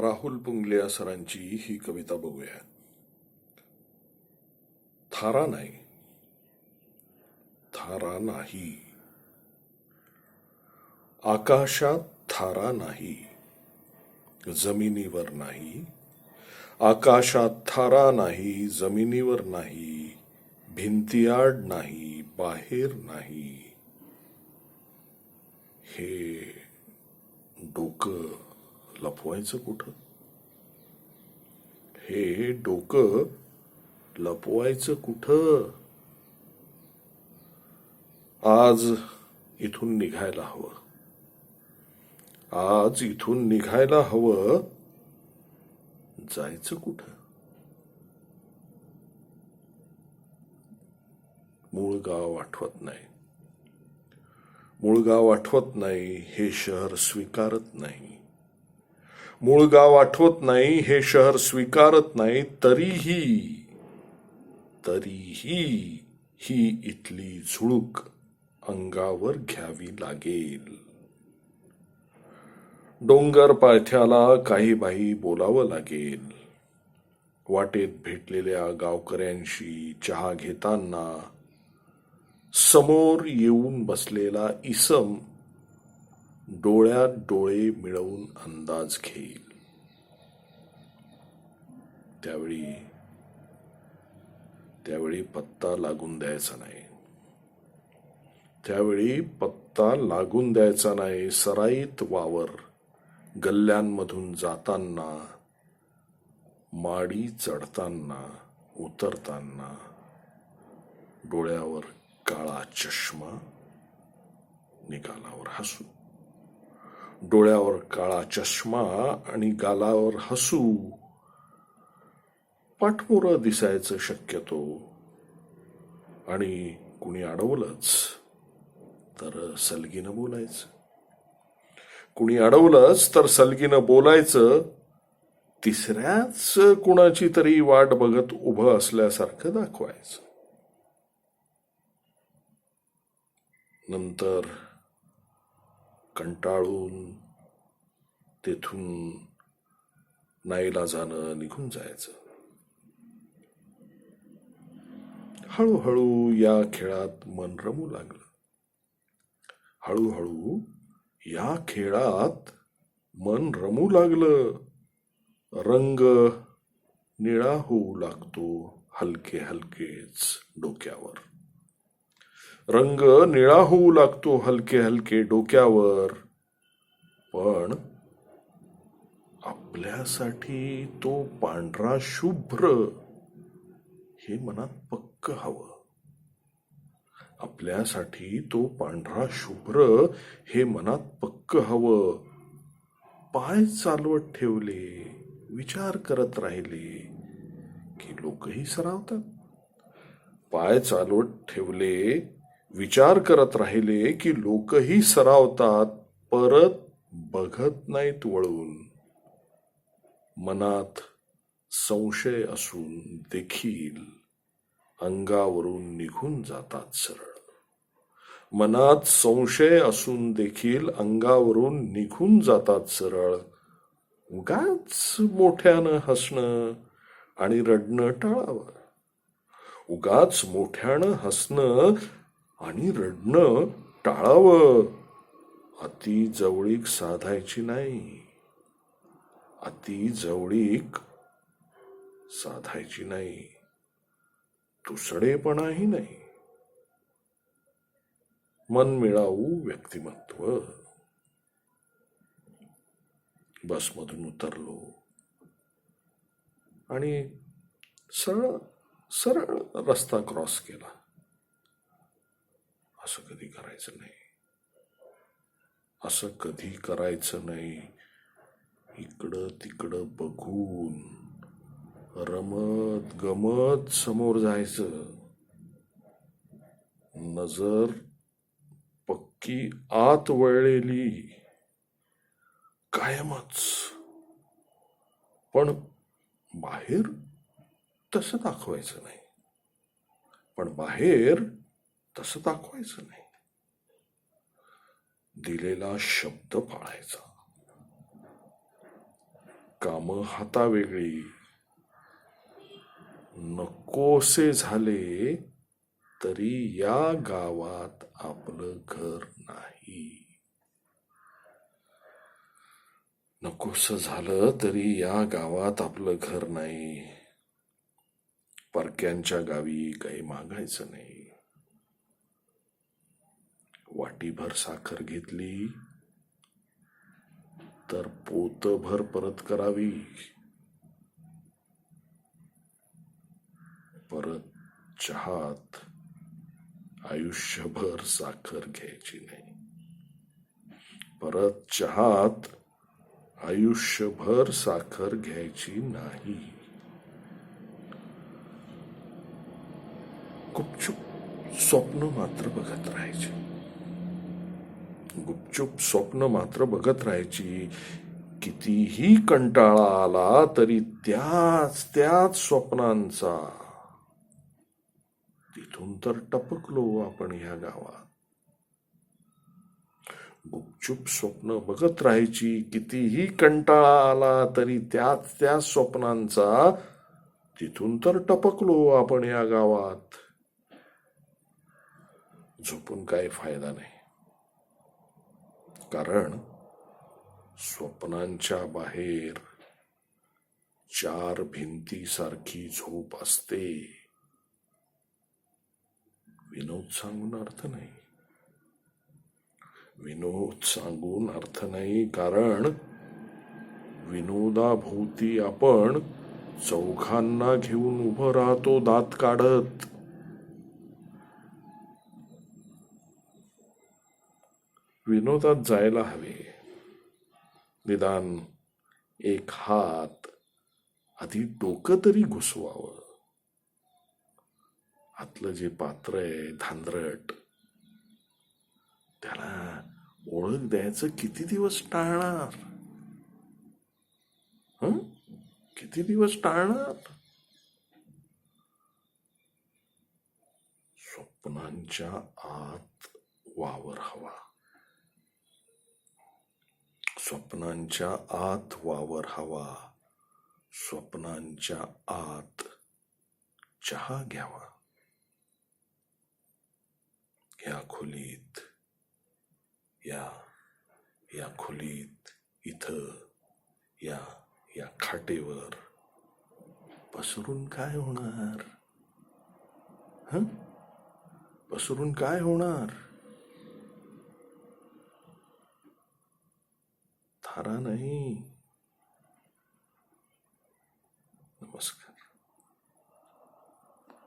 राहुल पुंगलिया सरांची ही कविता बघूया. थारा नाही. थारा नाही. आकाशात थारा नाही. जमिनीवर नाही. आकाशात थारा नाही जमिनीवर नाही. भिंतीआड नाही बाहेर नाही. हे डोकं लपवायचं कुठं? हे डोकं लपवायचं कुठं? आज इथून निघायला हवं. आज इथून निघायला हवं. जायचं कुठं? मूळ गाव आठवत नाही. मूळ गाव आठवत नाही हे शहर स्वीकारत नाही. मूळ गाव आठवत नाही हे शहर स्वीकारत नाही तरीही तरीही ही इथली झुळूक अंगावर घ्यावी लागेल. डोंगर पायथ्याला काही बाई बोलावं लागेल. वाटेत भेटलेल्या गावकऱ्यांशी चहा घेताना समोर येऊन बसलेला इसम डोळ्यात डोळे मिळवून अंदाज घेईल. त्यावेळी त्यावेळी पत्ता लागून द्यायचा नाही. त्यावेळी पत्ता लागून द्यायचा नाही. सराईत वावर गल्ल्यांमधून जाताना माडी चढताना उतरताना डोळ्यावर काळा चष्मा निकालावर हसू. डोळ्यावर काळा चष्मा आणि गालावर हसू. पाठमोरं दिसायचं शक्यतो. आणि कुणी अडवलंच तर सलगीनं बोलायचं. कुणी अडवलंच तर सलगीनं बोलायचं. तिसऱ्याच कुणाची तरी वाट बघत उभं असल्यासारखं दाखवायचं. नंतर कंटाळून तेथून नाईला जाणं निघून जायचं. हळूहळू या खेळात मन रमू लागलं. हळूहळू या खेळात मन रमू लागलं. रंग निळा होऊ लागतो हलके हलकेच डोक्यावर. रंग निळा होऊ लागतो हलके हलके डोक्यावर. पण आपल्यासाठी तो पांढरा शुभ्र हे मनात पक्क हवं. आपल्यासाठी तो पांढरा शुभ्र हे मनात पक्क हवं. पाय चालवत ठेवले विचार करत राहिले की लोकही सरावतात. पाय चालवत ठेवले विचार करत राहिले की लोकही सरावतात परत बघत नाहीत वळून. मनात संशय असून देखील अंगावरून निघून जातात सरळ. मनात संशय असून देखील अंगावरून निघून जातात सरळ. उगाच मोठ्यानं हसणं आणि रडणं टाळावं. उगाच मोठ्यानं हसणं आणि रडणं टाळावं. अति जवळीक साधायची नाही. अति जवळीक साधायची नाही. तुसडेपणाही नाही. मन मिळावू व्यक्तिमत्व. बसमधून उतरलो. आणि सरळ सरळ रस्ता क्रॉस केला. असं कधी करायचं नाही. असं कधी करायचं नाही. इकडं तिकडं बघून रमत गमत समोर जायचं. नजर पक्की आत वळलेली. कायमच. पण बाहेर तसं दाखवायचं नाही. पण बाहेर तसं दाखवायचं नाही. दिलेला शब्द पाळायचा. काम हातावेगळी. नकोसे झाले तरी या गावात आपलं घर नाही. नकोस झालं तरी या गावात आपलं घर नाही. परक्यांच्या गावी काही मागायचं नाही. वाटीभर साखर घेतली, तर पोतभर परत करावी. परत चहात आयुष्यभर साखर घ्यायची नाही. परत चहात आयुष्यभर साखर घ्यायची नाही. गुपचूप स्वप्न मात्र बघत राहायची. गुपचूप स्वप्न मात्र बघत राहायची. कितीही कंटाळा आला तरी त्याच त्याच स्वप्नांचा. तिथून तर टपकलो आपण ह्या गावात. गुपचूप स्वप्न बघत राहायची. कितीही कंटाळा आला तरी त्याच त्या स्वप्नांचा. तिथून तर टपकलो आपण या गावात. झोपून काही फायदा नाही. कारण स्वप्नांच्या बाहेर चार भिंतीसारखी झोप असते. विनोद सांगून अर्थ नाही. विनोद सांगून अर्थ नाही कारण विनोदाभोवती आपण चौघांना घेऊन उभं राहतो दात काढत. विनोदात जायला हवे. निदान एक हात आधी डोकं तरी घुसवावं. आतलं जे पात्र आहे धांदरट त्याला ओळख द्यायचं किती दिवस टाळणार? हं? किती दिवस टाळणार? स्वप्नांच्या आत वावर हवा. स्वप्नांच्या आत वावर हवा. स्वप्नांच्या आत चहा घ्यावा. या खोलीत या या खोलीत इथं या या खाटेवर पसरून काय होणार? हं? पसरून काय होणार? खरा नाही. नमस्कार.